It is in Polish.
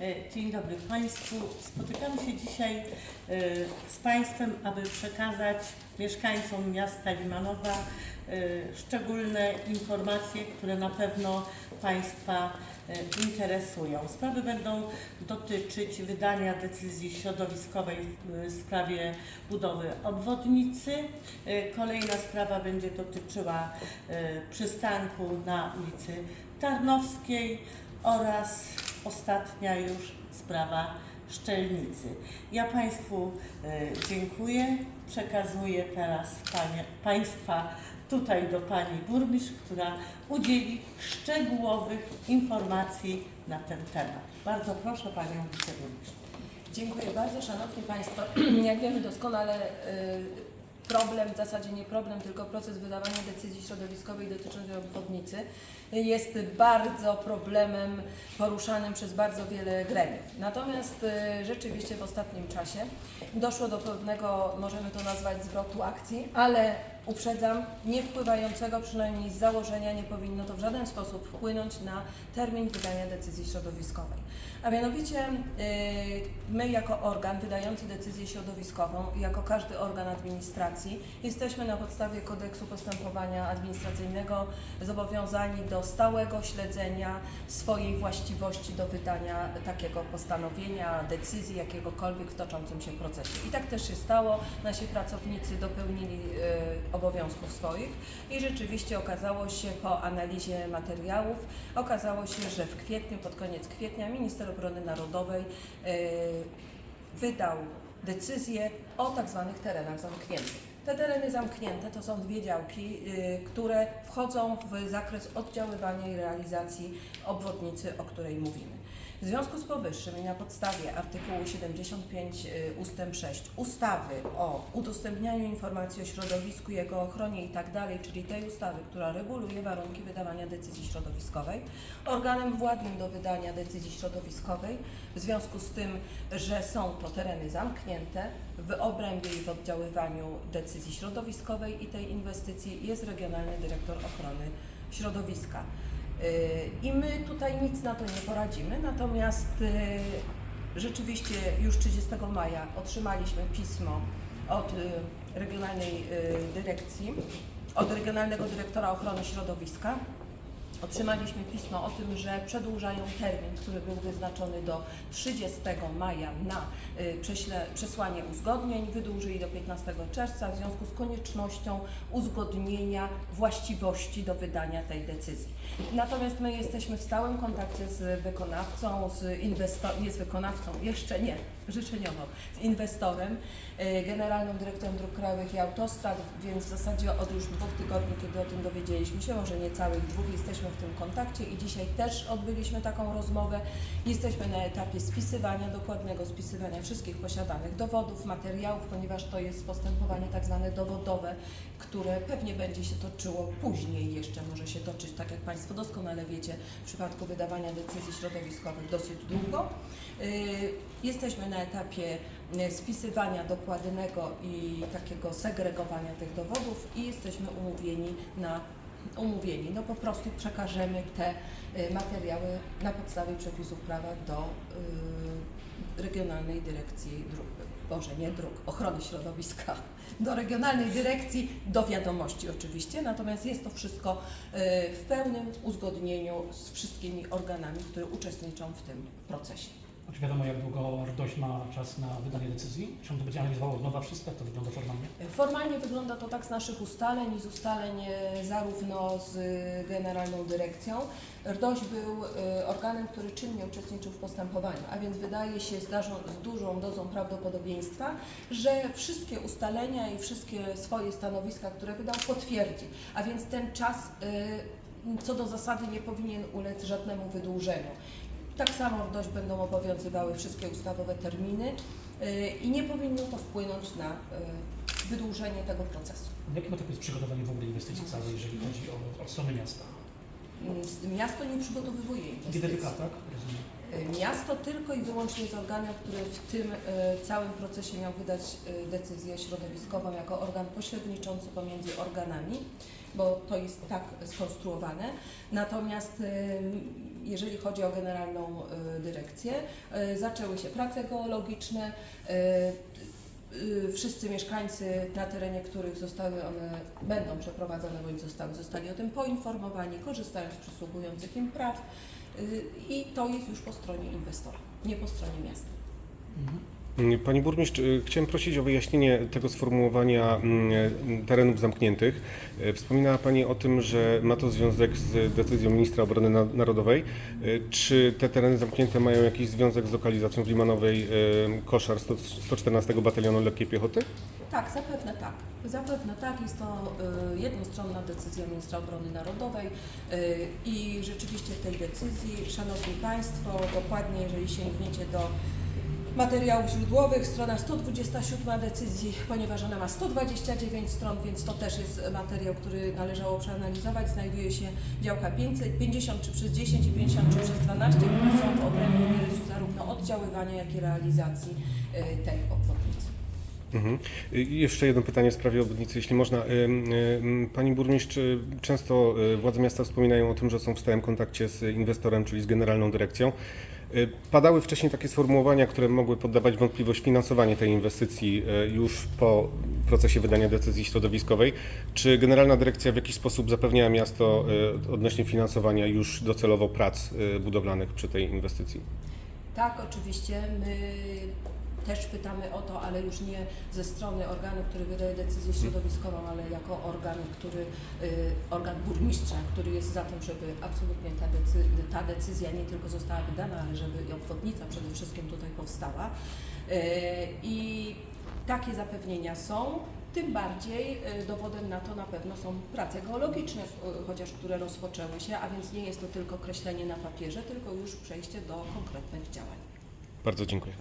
E, Dzień dobry Państwu. Spotykamy się dzisiaj e, z Państwem, aby przekazać mieszkańcom miasta Limanowa e, szczególne informacje, które na pewno Państwa interesują. Sprawy będą dotyczyć wydania decyzji środowiskowej w- sprawie budowy obwodnicy. Kolejna sprawa będzie dotyczyła przystanku na ulicy Tarnowskiej oraz ostatnia już sprawa Szczelnicy. Ja Państwu e, dziękuję. Przekazuję teraz panie, Państwa tutaj do Pani Burmistrz, która udzieli szczegółowych informacji na ten temat. Bardzo proszę Panią Wiceburmistrz. Dziękuję bardzo, Szanowni Państwo. Jak wiemy doskonale, y, problem, w zasadzie nie problem, tylko proces wydawania decyzji środowiskowej dotyczącej obwodnicy jest bardzo problemem poruszanym przez bardzo wiele gremiów. Natomiast y, rzeczywiście w ostatnim czasie doszło do pewnego, możemy to nazwać zwrotu akcji, ale uprzedzam, nie wpływającego przynajmniej z założenia nie powinno to w żaden sposób wpłynąć na termin wydania decyzji środowiskowej. A mianowicie y, my jako organ wydający decyzję środowiskową, jako każdy organ administracji, jesteśmy na podstawie kodeksu postępowania administracyjnego zobowiązani do stałego śledzenia swojej właściwości do wydania takiego postanowienia, decyzji jakiegokolwiek w toczącym się procesie. I tak też się stało. Nasi pracownicy dopełnili y, obowiązków swoich i rzeczywiście okazało się po analizie materiałów, okazało się, że w kwietniu, pod koniec kwietnia minister obrony narodowej y, wydał decyzję o tak zwanych terenach zamkniętych. Te tereny zamknięte to są dwie działki, y, które wchodzą w zakres oddziaływania i realizacji obwodnicy, o której mówimy. W związku z powyższym i na podstawie artykułu 75 y, ust. 6 ustawy o udostępnianiu informacji o środowisku, jego ochronie itd., czyli tej ustawy, która reguluje warunki wydawania decyzji środowiskowej, organem władnym do wydania decyzji środowiskowej, w związku z tym, że są to tereny zamknięte, w obrębie i w oddziaływaniu decyzji środowiskowej i tej inwestycji jest Regionalny Dyrektor Ochrony Środowiska. I my tutaj nic na to nie poradzimy, natomiast yy, rzeczywiście już 30 maja otrzymaliśmy pismo od yy, Regionalnej yy, Dyrekcji, od Regionalnego Dyrektora Ochrony Środowiska. Otrzymaliśmy pismo o tym, że przedłużają termin, który był wyznaczony do 30 maja na y, przesłanie uzgodnień, wydłużyli do 15 czerwca w związku z koniecznością uzgodnienia właściwości do wydania tej decyzji. Natomiast my jesteśmy w stałym kontakcie z wykonawcą, z inwestorem, z wykonawcą, jeszcze nie, życzeniowo, z inwestorem, y, Generalną Dyrekcją Dróg Krajowych i Autostrad, więc w zasadzie od już dwóch tygodni, kiedy o tym dowiedzieliśmy się, może nie całych dwóch, jesteśmy w tym kontakcie i dzisiaj też odbyliśmy taką rozmowę. Jesteśmy na etapie spisywania, dokładnego spisywania wszystkich posiadanych dowodów, materiałów, ponieważ to jest postępowanie tak zwane dowodowe, które pewnie będzie się toczyło później jeszcze, może się toczyć, tak jak Państwo doskonale wiecie, w przypadku wydawania decyzji środowiskowych dosyć długo. Y, Jesteśmy na etapie y, spisywania dokładnego i takiego segregowania tych dowodów i jesteśmy umówieni na umówieni. No po prostu przekażemy te y, materiały na podstawie przepisów prawa do y, Regionalnej Dyrekcji Dróg, Boże nie dróg, ochrony środowiska, do Regionalnej Dyrekcji, do wiadomości oczywiście, natomiast jest to wszystko w pełnym uzgodnieniu z wszystkimi organami, które uczestniczą w tym procesie. Czy wiadomo, jak długo RDOŚ ma czas na wydanie decyzji? Czy on to będzie analizowało od nowa wszystko? Jak to wygląda formalnie? Formalnie wygląda to tak z naszych ustaleń i z ustaleń e, zarówno z e, Generalną Dyrekcją. RDOŚ był e, organem, który czynnie uczestniczył w postępowaniu, a więc wydaje się z, z dużą dozą prawdopodobieństwa, że wszystkie ustalenia i wszystkie swoje stanowiska, które wydał, potwierdzi. A więc ten czas e, co do zasady nie powinien ulec żadnemu wydłużeniu. Tak samo dość będą obowiązywały wszystkie ustawowe terminy y, i nie powinno to wpłynąć na y, wydłużenie tego procesu. W jakim etapie jest przygotowanie w ogóle inwestycji całej, jeżeli chodzi o od strony miasta? Mm, Miasto nie przygotowywuje inwestycji. GDPK, tak? Rozumiem. Y, Miasto tylko i wyłącznie jest organem, który w tym y, całym procesie miał wydać y, decyzję środowiskową jako organ pośredniczący pomiędzy organami, bo to jest tak skonstruowane. Natomiast jeżeli chodzi o generalną dyrekcję, zaczęły się prace geologiczne. Wszyscy mieszkańcy, na terenie których zostały one, będą przeprowadzone bądź zostały, zostali o tym poinformowani, korzystają z przysługujących im praw i to jest już po stronie inwestora, nie po stronie miasta. Pani burmistrz, y, chciałem prosić o wyjaśnienie tego sformułowania mm, terenów zamkniętych. Y, Wspominała Pani o tym, że ma to związek z decyzją ministra obrony na- narodowej. Y, Czy te tereny zamknięte mają jakiś związek z lokalizacją w Limanowej y, koszar 100 114 Batalionu Lekkiej Piechoty? Tak, zapewne tak. Zapewne tak. Jest to y, jednostronna decyzja ministra obrony narodowej y, i rzeczywiście w tej decyzji, Szanowni Państwo, dokładnie jeżeli sięgniecie do materiałów źródłowych, strona 127 decyzji, ponieważ ona ma 129 stron, więc to też jest materiał, który należało przeanalizować. Znajduje się działka 500, 53 przez 10 i 53 przez 12, które są w obrębie zarówno oddziaływania, jak i realizacji y, tej obwodnicy. Mhm. Jeszcze jedno pytanie w sprawie obwodnicy, jeśli można. Pani burmistrz, często y, władze miasta wspominają o tym, że są w stałym kontakcie z inwestorem, czyli z generalną dyrekcją. Y, Padały wcześniej takie sformułowania, które mogły poddawać wątpliwość finansowanie tej inwestycji y, już po procesie wydania decyzji środowiskowej. Czy generalna dyrekcja w jakiś sposób zapewniała miasto y, odnośnie finansowania już docelowo prac budowlanych przy tej inwestycji? Tak, oczywiście. My też pytamy o to, ale już nie ze strony organu, który wydaje decyzję środowiskową, ale jako organ, który, y, organ burmistrza, który jest za tym, żeby absolutnie ta, decy, ta decyzja nie tylko została wydana, ale żeby i obwodnica przede wszystkim tutaj powstała. Y, I takie zapewnienia są. Tym bardziej y, dowodem na to na pewno są prace geologiczne, chociaż które rozpoczęły się, a więc nie jest to tylko kreślenie na papierze, tylko już przejście do konkretnych działań. Bardzo dziękuję.